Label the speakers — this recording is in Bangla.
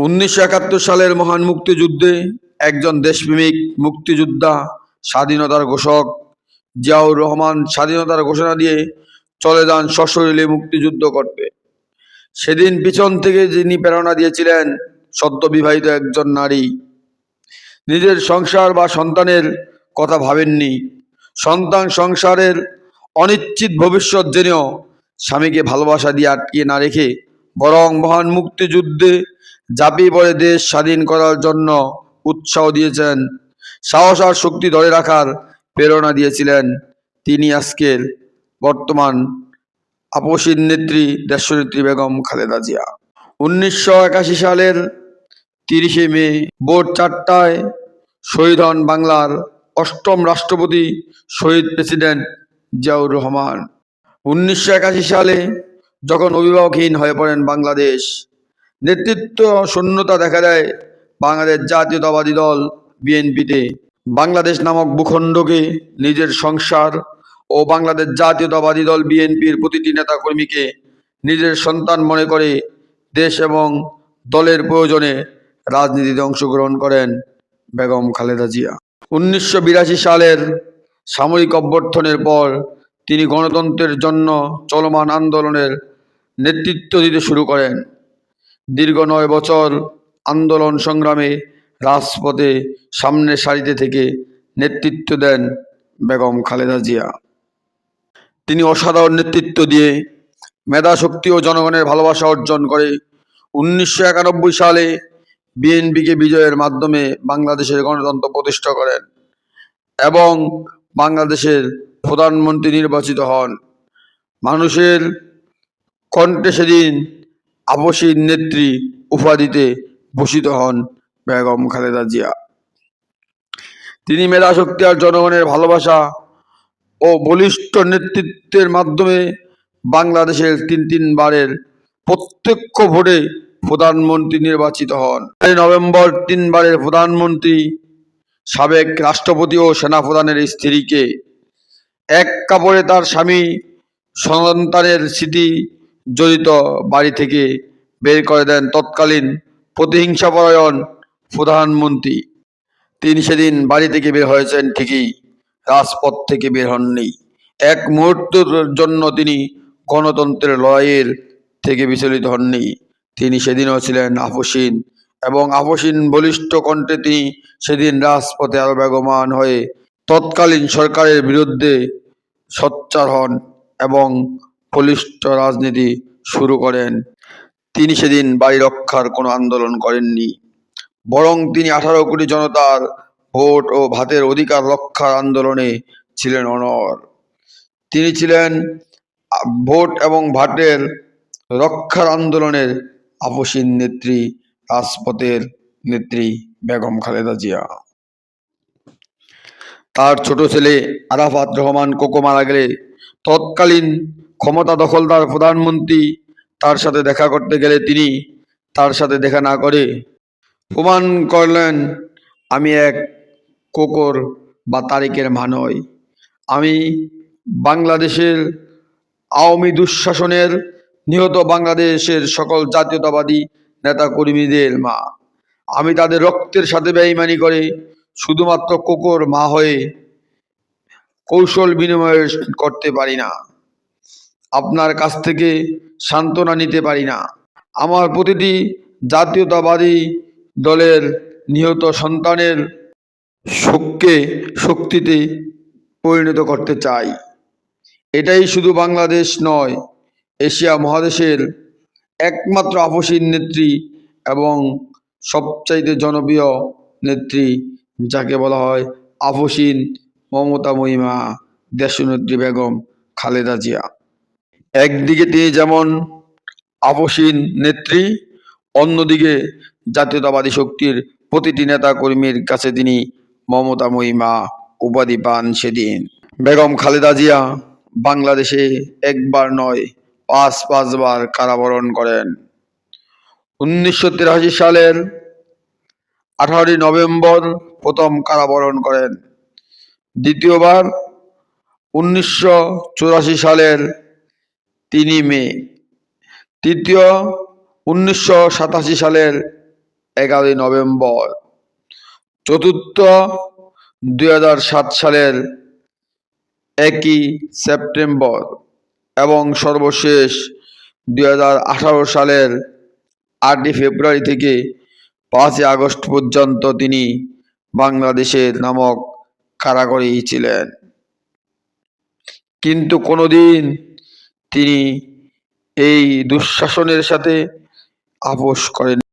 Speaker 1: উনিশশো একাত্তর সালের মহান মুক্তিযুদ্ধে একজন দেশপ্রেমিক মুক্তিযোদ্ধা, স্বাধীনতার ঘোষক জিয়াউর রহমান স্বাধীনতার ঘোষণা দিয়ে চলে যান সশরীরে মুক্তিযুদ্ধ করতে। সেদিন পিছন থেকে যিনি প্রেরণা দিয়েছিলেন সদ্য বিবাহিত একজন নারী। নিজের সংসার বা সন্তানের কথা ভাবেননি। সন্তান সংসারের অনিশ্চিত ভবিষ্যৎ জেনেও স্বামীকে ভালোবাসা দিয়ে আটকিয়ে না রেখে বরং মহান মুক্তিযুদ্ধে ঝাঁপিয়ে পড়ে দেশ স্বাধীন করার জন্য উৎসাহ দিয়েছেন। সাহস আর শক্তি ধরে রাখার প্রেরণা দিয়েছিলেন তিনি আজকের বর্তমান আপসীর নেত্রী দেশনেত্রী বেগম খালেদা জিয়া। উনিশশো একাশি সালের তিরিশে মে, ভোর চারটায় শহীদ হন বাংলার অষ্টম রাষ্ট্রপতি শহীদ প্রেসিডেন্ট জিয়াউর রহমান। উনিশশো একাশি সালে যখন অভিভাবকহীন হয়ে পড়েন বাংলাদেশ, নেতৃত্ব শূন্যতা দেখা দেয় বাংলাদেশ জাতীয়তাবাদী দল বিএনপিতে। বাংলাদেশ নামক ভূখণ্ডকে নিজের সংসার ও বাংলাদেশ জাতীয়তাবাদী দল বিএনপির প্রতিটি নেতাকর্মীকে নিজের সন্তান মনে করে দেশ এবং দলের প্রয়োজনে রাজনীতিতে অংশগ্রহণ করেন বেগম খালেদা জিয়া। উনিশশো বিরাশি সালের সামরিক অভ্যর্থনের পর তিনি গণতন্ত্রের জন্য চলমান আন্দোলনের নেতৃত্ব দিতে শুরু করেন। দীর্ঘ নয় বছর আন্দোলন সংগ্রামে রাজপথে সামনের সারিতে থেকে নেতৃত্ব দেন বেগম খালেদা জিয়া। তিনি অসাধারণ নেতৃত্ব দিয়ে মেধাশক্তি ও জনগণের ভালোবাসা অর্জন করে উনিশশো একানব্বই সালে বিএনপিকে বিজয়ের মাধ্যমে বাংলাদেশের গণতন্ত্র প্রতিষ্ঠা করেন এবং বাংলাদেশের প্রধানমন্ত্রী নির্বাচিত হন। মানুষের কণ্ঠে সেদিন আপসীর নেত্রী উপাধিতে ভূষিত হন বেগম খালেদা জিয়া। তিনি মেধাশক্তি আর জনগণের ভালোবাসা ও বলিষ্ঠ নেতৃত্বের মাধ্যমে বাংলাদেশের তিন তিনবারের প্রত্যক্ষ ভোটে প্রধানমন্ত্রী নির্বাচিত হন। নভেম্বর তিনবারের প্রধানমন্ত্রী, সাবেক রাষ্ট্রপতি ও সেনাপ্রধানের স্ত্রীকে এক কাপড়ে তার স্বামী সন্তানের স্মৃতি জড়িত বাড়ি থেকে বের করে দেন তৎকালীন প্রতিহিংসাপরায়ণ প্রধানমন্ত্রী, তিনি সেদিন বাড়ি থেকে বের হয়েছেন ঠিকই, রাজপথ থেকে বের হননি। এক মুহূর্তের জন্য তিনি গণতন্ত্রের লড়াইয়ের থেকে বিচলিত হননি। তিনি সেদিনও ছিলেন আপসীন এবং আপসীন বলিষ্ঠ কণ্ঠে তিনি সেদিন রাজপথে আরও বেগমান হয়ে তৎকালীন সরকারের বিরুদ্ধে সোচ্চার হন এবং বলিষ্ঠ রাজনীতি শুরু করেন। তিনি সেদিন বাড়ি রক্ষার কোনো আন্দোলন করেননি। বরং তিনি আঠারো কোটি জনতার ভোট ও ভাতের অধিকার রক্ষার আন্দোলনে ছিলেন অনর তিনি ছিলেন ভোট এবং ভাটের রক্ষার আন্দোলনের আপসীন নেত্রী, রাজপথের নেত্রী বেগম খালেদা জিয়া। তার ছোট ছেলে আরাফাত রহমান কোকো মারা গেলে তৎকালীন ক্ষমতা দখলদার প্রধানমন্ত্রী তার সাথে দেখা করতে গেলে তিনি তার সাথে দেখা না করে, প্রমাণ করলেন, আমি এক কোকর বা তারিকের মা নই আমি বাংলাদেশের আওয়ামী দুঃশাসনের নিহত বাংলাদেশের সকল জাতীয়তাবাদী নেতা কর্মীদের মা। আমি তাদের রক্তের সাথে বেইমানি করে শুধুমাত্র কোকর মা হয়ে কৌশল বিনিময় করতে পারি না। আপনার কাছ থেকে সান্ত্বনা নিতে পারি না। আমার প্রতিটি জাতীয়তাবাদী দলের নিহত সন্তানের শোককে শক্তিতে পরিণত করতে চাই। এটাই শুধু বাংলাদেশ নয়, এশিয়া মহাদেশের একমাত্র আপসীন নেত্রী এবং সবচাইতে জনপ্রিয় নেত্রী, যাকে বলা হয় আপসীন মমতা মহিমা, দেশনেত্রী বেগম খালেদা জিয়া। একদিকে তিনি যেমন আপসীন নেত্রী, অন্যদিকে জাতীয়তাবাদী শক্তির প্রতিটি নেতা কর্মীর কাছে তিনি মমতা মহিমা উপাধি পান সেদিন। বেগম খালেদা জিয়া বাংলাদেশে একবার নয়, পাঁচ, পাঁচবার কারাবরণ করেন। উনিশশো তিরাশি সালের আঠারোই নভেম্বর প্রথম কারাবরণ করেন। দ্বিতীয়বার উনিশশো চুরাশি সালের তিনই মে। তৃতীয় উনিশশো সাতাশি সালের এগারোই নভেম্বর। চতুর্থ দুই সাত সালের একই সেপ্টেম্বর এবং সর্বশেষ দুই হাজার আঠারো সালের আটই ফেব্রুয়ারি থেকে পাঁচই আগস্ট পর্যন্ত তিনি বাংলাদেশের নামক কারাগারেই ছিলেন। কিন্তু কোনোদিন তিনি এই দুঃশাসনের সাথে আপোষ করেন।